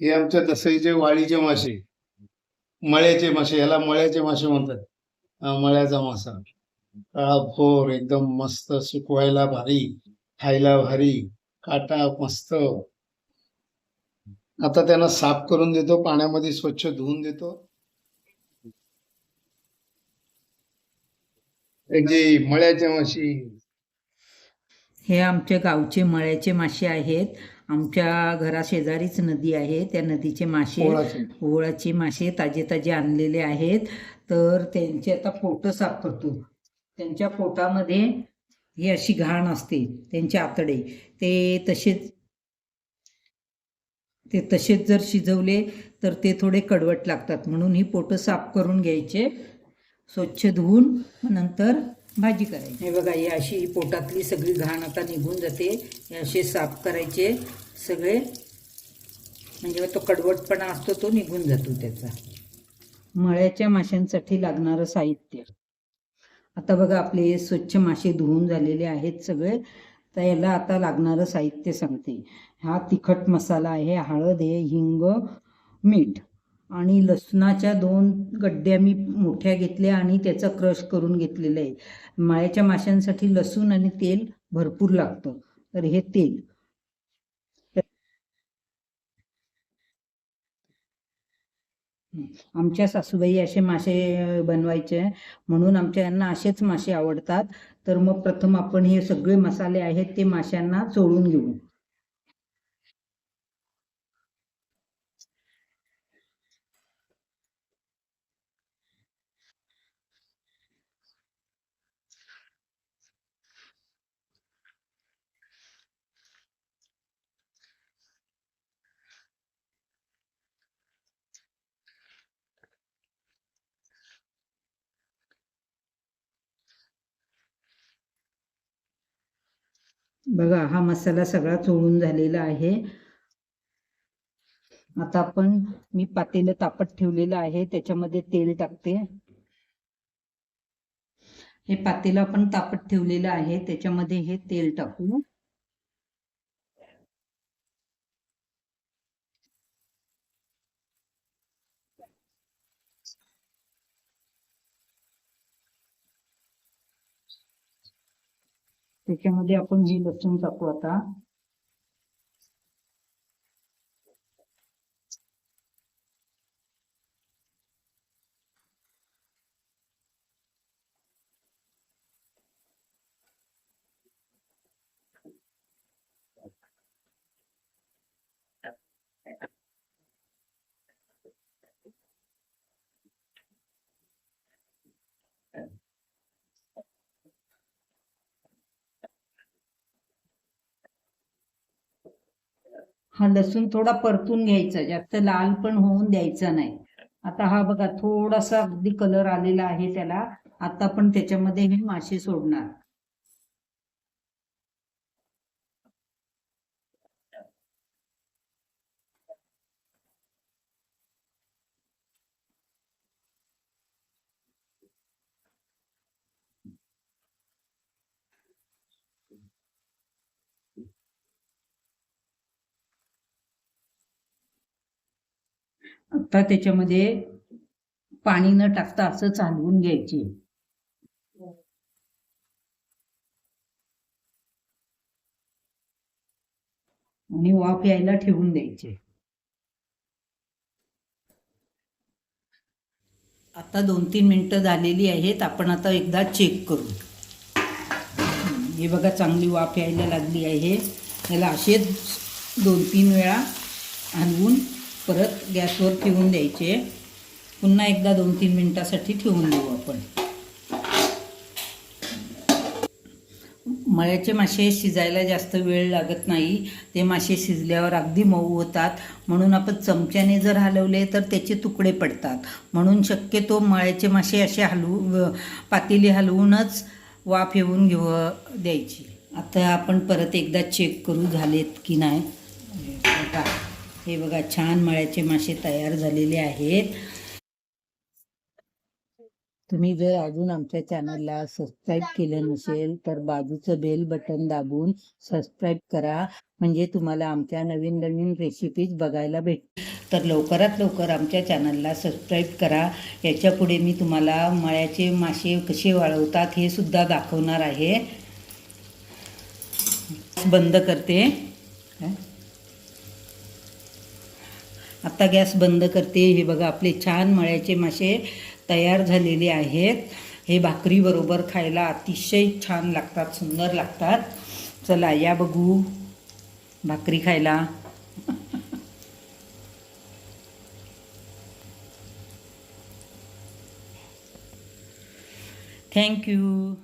हे आमच्या दसईचे वाळीचे मासे. मळ्याचे मासे याला मळ्याचे मासे म्हणतात. मळ्याचा मासा. काळा भोर एकदम मस्त सुकवायला भारी खायला भारी काटा मस्त. आता त्यांना साफ करून देतो पाण्यामध्ये स्वच्छ धुवून देतो. मळ्याचे माशी हे आमच्या गावचे मळ्याचे मासे आहेत. आमच्या घराशेजारीच नदी आहे. त्या नदीचे मासे. ओळाचे मासे ताजे ताजे आणलेले आहेत. तर त्यांचे आता पोटं साफ करतो. त्यांच्या पोटामध्ये ही अशी घाण असते. त्यांचे आतडे. ते तसेच ते तसेच जर शिजवले तर ते थोडे कडवट लागतात. म्हणून ही पोटं साफ करून घ्यायचे. स्वच्छ धुवून नंतर भाजी करायची. हे बघा ही अशी ही पोटातली सगळी घाण आता निघून जाते. हे असे साफ करायचे सगळे. म्हणजे तो कडवटपणा असतो तो निघून जातो त्याचा. मळ्याच्या माशांसाठी लागणारं साहित्य. आता बघा आपले स्वच्छ मासे धुवून झालेले आहेत सगळे. तर याला आता लागणारं साहित्य सांगते. हा तिखट मसाला आहे हळद आहे हिंग मीठ. आणि लसणाच्या दोन गड्ड्या मी मोठ्या घेतल्या आणि त्याचा क्रश करून घेतलेलं आहे. माळ्याच्या माशांसाठी लसूण आणि तेल भरपूर लागतं. तर हे तेल. आमच्या सासूबाई असे मासे बनवायचे. म्हणून आमच्या यांना असेच मासे आवडतात. तर मग प्रथम आपण हे सगळे मसाले आहेत ते माशांना चोळून घेऊ. बघा हा मसाला सगळा चोळून झालेला आहे. आता आपण मी पातेलं तापत ठेवलेलं आहे त्याच्यामध्ये तेल टाकते. हे पातेलं आपण तापत ठेवलेलं आहे त्याच्यामध्ये हे तेल टाकू. त्याच्यामध्ये आपण ही लसूण टाकू आता हा लसूण थोडा परतून घ्यायचा जास्त लाल पण होऊन द्यायचा नाही. आता हा बघा थोडासा अगदी कलर आलेला आहे त्याला. आता आपण त्याच्यामध्ये हे मासे सोडणार. आता त्याच्यामध्ये पाणी न टाकता असं चालवून घ्यायचे. आणि वाफ यायला ठेवून द्यायचे. आता दोन तीन मिनिटं झालेली आहेत आपण आता एकदा चेक करू. हे बघा चांगली वाफ यायला लागली आहे. याला असेच दोन तीन वेळा हलवून परत गॅसवर ठेवून द्यायचे. पुन्हा एकदा दोन तीन मिनटासाठी ठेवून देऊ आपण. मळ्याचे मासे शिजायला जास्त वेळ लागत नाही. ते मासे शिजल्यावर अगदी मऊ होतात. म्हणून आपण चमच्याने जर हलवले तर त्याचे तुकडे पडतात. म्हणून शक्यतो मळ्याचे मासे असे हलवू पातेली हलवूनच वाफ येऊन घेऊ द्यायची. आता आपण परत एकदा चेक करू झालेत की नाही. हे बघा छान मळ्याचे मासे तयार झालेले आहेत. तुम्ही जर अजून आमच्या चॅनलला सबस्क्राईब केलं नसेल तर बाजूचं बेल बटन दाबून सबस्क्राईब करा. म्हणजे तुम्हाला आमच्या नवीन नवीन रेसिपीज बघायला भेट तर लवकरात लवकर आमच्या चॅनलला सबस्क्राईब करा. याच्यापुढे मी तुम्हाला मळ्याचे मासे कसे वाळवतात हे सुद्धा दाखवणार आहे. बंद करते. आता गॅस बंद करते. हे बघा आपले छान मळ्याचे मासे तयार झालेले आहेत. हे भाकरीबरोबर खायला अतिशय छान लागतात सुंदर लागतात. चला या बघू. भाकरी खायला. थँक्यू